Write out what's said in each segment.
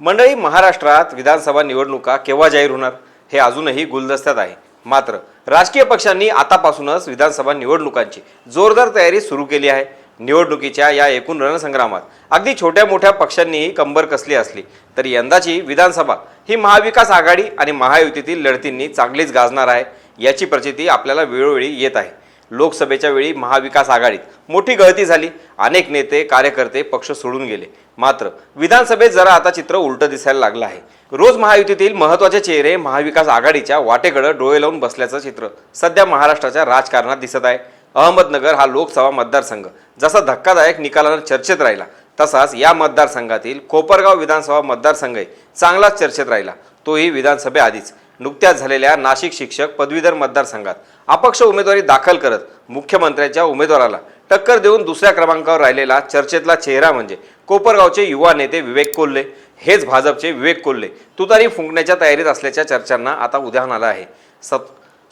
मंडळी महाराष्ट्रात विधानसभा निवडणुका केव्हा जाहीर होणार हे अजूनही गुलदस्त्यात आहे. मात्र राजकीय पक्षांनी आतापासूनच विधानसभा निवडणुकांची जोरदार तयारी सुरू केली आहे. निवडणुकीच्या या एकूण रणसंग्रामात अगदी छोट्या मोठ्या पक्षांनीही कंबर कसली असली तरी यंदाची विधानसभा ही महाविकास आघाडी आणि महायुतीतील लढतींनी चांगलीच गाजणार आहे याची प्रचिती आपल्याला वेळोवेळी येत आहे. लोकसभेच्या वेळी महाविकास आघाडीत. मोठी गळती झाली. अनेक नेते कार्यकर्ते पक्ष सोडून गेले. मात्र विधानसभेत जरा आता चित्र उलटं दिसायला लागलं आहे. रोज महायुतीतील महत्त्वाचे चेहरे महाविकास आघाडीच्या वाटेकडं डोळे लावून बसल्याचं चित्र सध्या महाराष्ट्राच्या राजकारणात दिसत आहे. अहमदनगर हा लोकसभा मतदारसंघ. जसा धक्कादायक निकालानं चर्चेत राहिला तसाच या मतदारसंघातील कोपरगाव विधानसभा मतदारसंघही चांगलाच चर्चेत राहिला. तोही विधानसभेआधीच. नुकत्याच झालेल्या नाशिक शिक्षक पदवीधर मतदारसंघात. अपक्ष उमेदवारी दाखल करत मुख्यमंत्र्यांच्या उमेदवाराला टक्कर देऊन दुसऱ्या क्रमांकावर राहिलेला चर्चेतला चेहरा म्हणजे कोपरगावचे युवा नेते विवेक कोल्हे. हेच भाजपचे विवेक कोल्हे. तुतारी फुंकण्याच्या तयारीत असल्याच्या चर्चांना आता उदाहरण आलं आहे. सत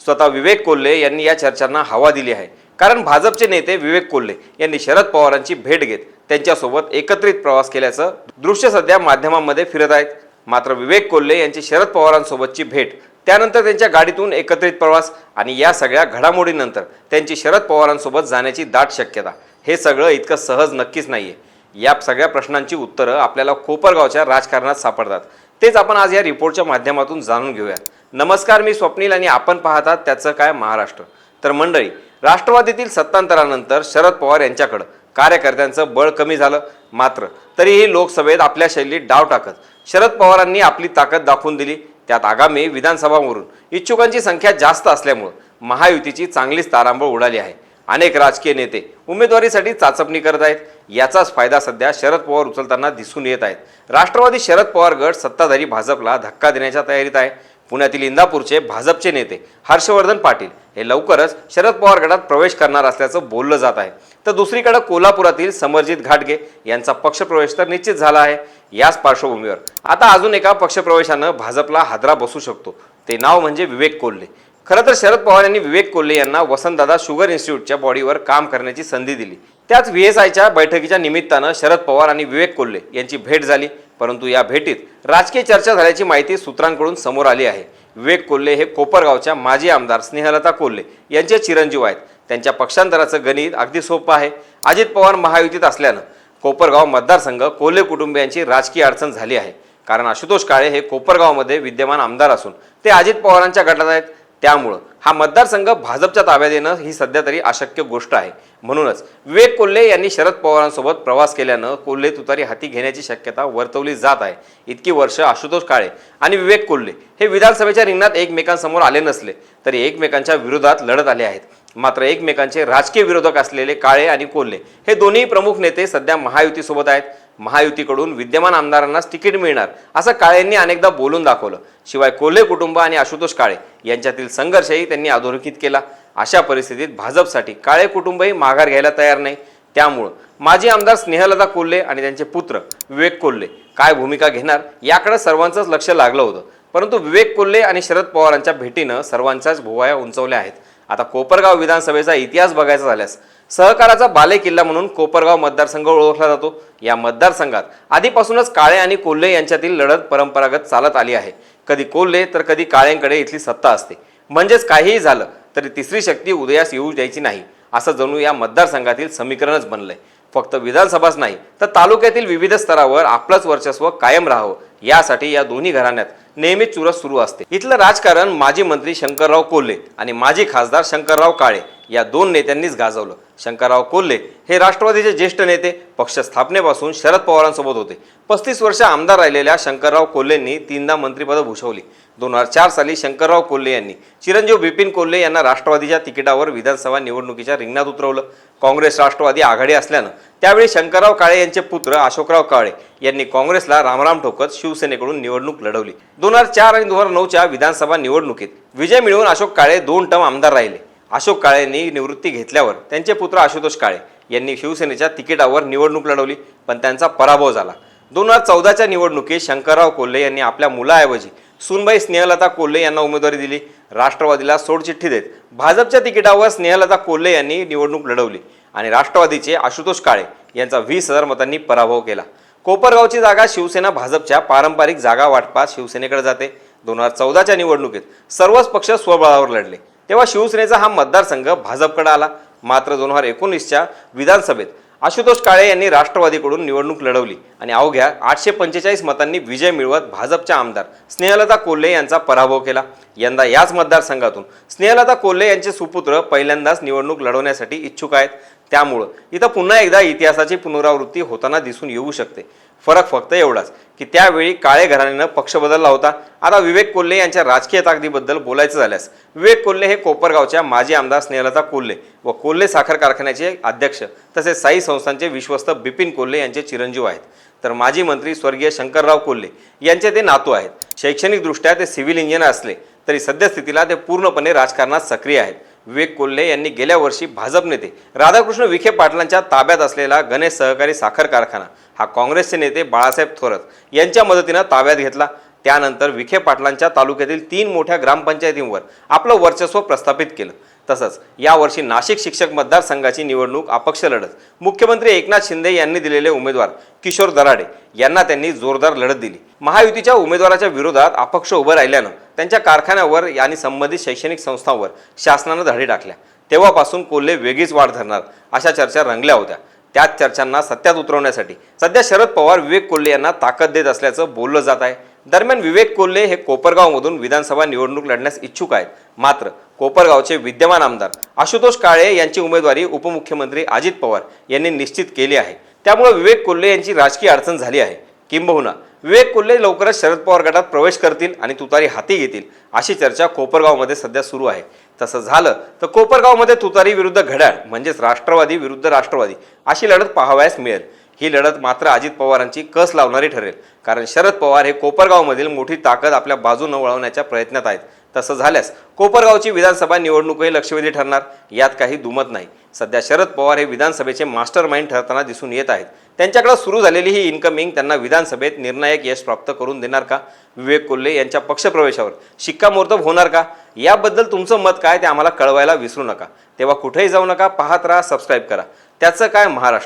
स्वतः विवेक कोल्हे यांनी या चर्चांना हवा दिली आहे. कारण भाजपचे नेते विवेक कोल्हे यांनी शरद पवारांची भेट घेत त्यांच्यासोबत एकत्रित प्रवास केल्याचं दृश्य सध्या माध्यमांमध्ये फिरत आहेत. मात्र विवेक कोल्हे यांची शरद पवारांसोबतची भेट त्यानंतर त्यांच्या गाडीतून एकत्रित प्रवास आणि या सगळ्या घडामोडीनंतर त्यांची शरद पवारांसोबत जाण्याची दाट शक्यता. हे सगळं इतकं सहज नक्कीच नाही आहे या सगळ्या प्रश्नांची उत्तरं आपल्याला कोपरगावच्या राजकारणात सापडतात. तेच आपण आज या रिपोर्टच्या माध्यमातून जाणून घेऊया. नमस्कार मी स्वप्नील आणि आपण पाहतात त्याचं काय महाराष्ट्र. तर मंडळी राष्ट्रवादीतील सत्तांतरानंतर शरद पवार यांच्याकडं कार्यकर्त्यांचं बळ कमी झालं. मात्र तरीही लोकसभेत आपल्या शैलीत डाव टाकत शरद पवारांनी आपली ताकद दाखवून दिली. त्यात आगामी विधानसभावरून इच्छुकांची संख्या जास्त असल्यामुळं महायुतीची चांगलीच तारांबळ उडाली आहे. अनेक राजकीय नेते उमेदवारीसाठी चाचपणी करत आहेत. याचाच फायदा सध्या शरद पवार उचलताना दिसून येत आहेत. राष्ट्रवादी शरद पवार गट सत्ताधारी भाजपला धक्का देण्याच्या तयारीत आहे. पुण्यातील इंदापूरचे भाजपचे नेते हर्षवर्धन पाटील हे लवकरच शरद पवार गटात प्रवेश करणार असल्याचं बोललं जात आहे. तर दुसरीकडे कोल्हापुरातील समरजित घाटगे यांचा पक्षप्रवेश तर निश्चित झाला आहे याच पार्श्वभूमीवर. आता अजून एका पक्षप्रवेशानं भाजपला हादरा बसू शकतो. ते नाव म्हणजे विवेक कोल्हे. खरं तर शरद पवार यांनी विवेक कोल्हे यांना वसंतदादा शुगर इन्स्टिट्यूटच्या बॉडीवर काम करण्याची संधी दिली. त्याच व्ही एस आयच्या बैठकीच्या निमित्तानं शरद पवार आणि विवेक कोल्हे यांची भेट झाली. परंतु या भेटीत राजकीय चर्चा झाल्याची माहिती सूत्रांकडून समोर आली आहे. विवेक कोल्हे हे कोपरगावच्या माजी आमदार स्नेहलता कोल्हे यांचे चिरंजीव आहेत. त्यांच्या पक्षांतराचं गणित अगदी सोपं आहे. अजित पवार महायुतीत असल्यानं कोपरगाव मतदारसंघ कोल्हे कुटुंबियांची राजकीय अडचण झाली आहे. कारण आशुतोष काळे हे कोपरगावमध्ये विद्यमान आमदार असून ते अजित पवारांच्या गटात आहेत. त्यामुळं हा मतदारसंघ भाजपच्या ताब्यात येणं ही सध्या तरी अशक्य गोष्ट आहे. म्हणूनच विवेक कोल्हे यांनी शरद पवारांसोबत प्रवास केल्यानं कोल्हे तुतारी हाती घेण्याची शक्यता वर्तवली जात आहे. इतकी वर्ष आशुतोष काळे आणि विवेक कोल्हे हे विधानसभेच्या रिंगणात एकमेकांसमोर आले नसले तरी एकमेकांच्या विरोधात लढत आले आहेत. मात्र एकमेकांचे राजकीय विरोधक असलेले काळे आणि कोल्हे हे दोन्ही प्रमुख नेते सध्या महायुतीसोबत आहेत. महायुतीकडून विद्यमान आमदारांनाच तिकीट मिळणार असं काळेंनी अनेकदा बोलून दाखवलं. शिवाय कोल्हे कुटुंब आणि आशुतोष काळे यांच्यातील संघर्षही त्यांनी अधोरेखित केला. अशा परिस्थितीत भाजपसाठी काळे कुटुंबही माघार घ्यायला तयार नाही. त्यामुळं माजी आमदार स्नेहलता कोल्हे आणि त्यांचे पुत्र विवेक कोल्हे काय भूमिका घेणार याकडे सर्वांचंच लक्ष लागलं होतं. परंतु विवेक कोल्हे आणि शरद पवारांच्या भेटीनं सर्वांच्याच भुवाया उंचवल्या आहेत. आता कोपरगाव विधानसभेचा इतिहास बघायचा झाल्यास सहकाराचा बाले किल्ला म्हणून कोपरगाव मतदारसंघ ओळखला जातो. या मतदारसंघात आधीपासूनच काळे आणि कोल्हे यांच्यातील लढत परंपरागत चालत आली आहे. कधी कोल्हे तर कधी काळ्यांकडे इथली सत्ता असते. म्हणजेच काहीही झालं तरी तिसरी शक्ती उदयास येऊ द्यायची नाही असं जणू या मतदारसंघातील समीकरणच बनलंय. फक्त विधानसभाच नाही तर तालुक्यातील विविध स्तरावर आपलंच वर्चस्व कायम राहावं यासाठी या दोन्ही घराण्यात नेहमीच चुरस सुरू असते. इथलं राजकारण माजी मंत्री शंकरराव कोल्हे आणि माजी खासदार शंकरराव काळे या दोन नेत्यांनीच गाजवलं. शंकरराव कोल्हे हे राष्ट्रवादीचे ज्येष्ठ नेते पक्ष स्थापनेपासून शरद पवारांसोबत होते. पस्तीस वर्ष आमदार राहिलेल्या शंकरराव कोल्हेंनी तीनदा मंत्रिपदं भूषवली. दोन हजार चार साली शंकरराव कोल्हे यांनी चिरंजीव बिपिन कोल्हे यांना राष्ट्रवादीच्या तिकिटावर विधानसभा निवडणुकीच्या रिंगणात उतरवलं. काँग्रेस राष्ट्रवादी आघाडी असल्यानं त्यावेळी शंकरराव काळे यांचे पुत्र अशोकराव काळे यांनी काँग्रेसला रामराम ठोकत शिवसेनेकडून निवडणूक लढवली. दोन हजार चार आणि दोन हजार नऊच्या विधानसभा निवडणुकीत विजय मिळवून अशोक काळे दोन टर्म आमदार राहिले. अशोक काळेंनी निवृत्ती घेतल्यावर त्यांचे पुत्र आशुतोष काळे यांनी शिवसेनेच्या तिकिटावर निवडणूक लढवली पण त्यांचा पराभव झाला. दोन हजार चौदाच्या निवडणुकीत शंकरराव कोल्हे यांनी आपल्या मुलाऐवजी सुनबाई स्नेहलता कोल्हे यांना उमेदवारी दिली. राष्ट्रवादीला सोडचिठ्ठी देत. भाजपच्या तिकिटावर स्नेहलता कोल्हे यांनी निवडणूक लढवली आणि राष्ट्रवादीचे आशुतोष काळे यांचा वीस हजार मतांनी पराभव केला. कोपरगावची जागा शिवसेना भाजपच्या पारंपरिक जागा वाटपात शिवसेनेकडे जाते. दोन हजार चौदाच्या निवडणुकीत सर्वच पक्ष स्वबळावर लढले. तेव्हा शिवसेनेचा हा मतदारसंघ भाजपकडे आला. मात्र दोन हजार एकोणीसच्या विधानसभेत आशुतोष काळे यांनी राष्ट्रवादीकडून निवडणूक लढवली आणि अवघ्या आठशे पंचेचाळीस मतांनी विजय मिळवत भाजपच्या आमदार स्नेहलता कोल्हे यांचा पराभव केला. यंदा याच मतदारसंघातून स्नेहलता कोल्हे यांचे सुपुत्र पहिल्यांदाच निवडणूक लढवण्यासाठी इच्छुक आहेत. त्यामुळं इथं पुन्हा एकदा इतिहासाची पुनरावृत्ती होताना दिसून येऊ शकते. फरक फक्त एवढाच की त्यावेळी काळे घराण्यानं पक्ष बदलला होता. आता विवेक कोल्हे यांच्या राजकीय ताकदीबद्दल बोलायचं झाल्यास विवेक कोल्हे हे कोपरगावच्या माजी आमदार स्नेहलता कोल्हे व कोल्हे साखर कारखान्याचे अध्यक्ष तसेच साई संस्थांचे विश्वस्त बिपिन कोल्हे यांचे चिरंजीव आहेत. तर माजी मंत्री स्वर्गीय शंकरराव कोल्हे यांचे ते नातू आहेत. शैक्षणिकदृष्ट्या ते सिव्हिल इंजिनियर असले तरी सद्यस्थितीला ते पूर्णपणे राजकारणात सक्रिय आहेत. विवेक कोल्हे यांनी गेल्या वर्षी भाजप नेते राधाकृष्ण विखे पाटलांच्या ताब्यात असलेला गणेश सहकारी साखर कारखाना हा काँग्रेसचे नेते बाळासाहेब थोरत यांच्या मदतीनं ताब्यात घेतला. त्यानंतर विखे पाटलांच्या तालुक्यातील तीन मोठ्या ग्रामपंचायतींवर आपलं वर्चस्व प्रस्थापित केलं. तसंच यावर्षी नाशिक शिक्षक मतदारसंघाची निवडणूक अपक्ष लढत. मुख्यमंत्री एकनाथ शिंदे यांनी दिलेले उमेदवार किशोर दराडे यांना त्यांनी जोरदार लढत दिली. महायुतीच्या उमेदवाराच्या विरोधात अपक्ष उभं राहिल्यानं त्यांच्या कारखान्यावर आणि संबंधित शैक्षणिक संस्थांवर शासनानं धाडी टाकल्या. तेव्हापासून कोल्हे वेगळीच वाढ धरणार अशा चर्चा रंगल्या होत्या. त्याच चर्चांना सत्यात उतरवण्यासाठी सध्या शरद पवार विवेक कोल्हे यांना ताकद देत असल्याचं बोललं जात आहे. दरम्यान विवेक कोल्हे हे कोपरगावमधून विधानसभा निवडणूक लढण्यास इच्छुक आहेत. मात्र कोपरगावचे विद्यमान आमदार आशुतोष काळे यांची उमेदवारी उपमुख्यमंत्री अजित पवार यांनी निश्चित केली आहे. त्यामुळे विवेक कोल्हे यांची राजकीय अडचण झाली आहे. किंबहुना विवेक कोल्हे लवकरच शरद पवार गटात प्रवेश करतील आणि तुतारी हाती घेतील अशी चर्चा कोपरगावमध्ये सध्या सुरू आहे. तसं झालं तर कोपरगावमध्ये तुतारी विरुद्ध घड्याळ म्हणजेच राष्ट्रवादी विरुद्ध राष्ट्रवादी अशी लढत पाहावयास मिळेल. ही लढत मात्र अजित पवारांची कस लावणारी ठरेल. कारण शरद पवार हे कोपरगावमधील मोठी ताकद आपल्या बाजूनं वळवण्याच्या प्रयत्नात आहेत. तसं झाल्यास कोपरगावची विधानसभा निवडणूकही लक्षवेधी ठरणार यात काही दुमत नाही. सध्या शरद पवार हे विधानसभेचे मास्टर माइंड ठरताना दिसून येत आहेत. त्यांच्याकडे सुरू झालेली ही इन्कमिंग त्यांना विधानसभेत निर्णायक यश प्राप्त करून देणार का? विवेक कोल्हे यांच्या पक्षप्रवेशावर. शिक्कामोर्तब होणार का? याबद्दल तुमचं मत काय? ते आम्हाला कळवायला विसरू नका. तेव्हा कुठेही जाऊ नका. पाहत राहा सबस्क्राईब करा. त्याचं काय? महाराष्ट्र.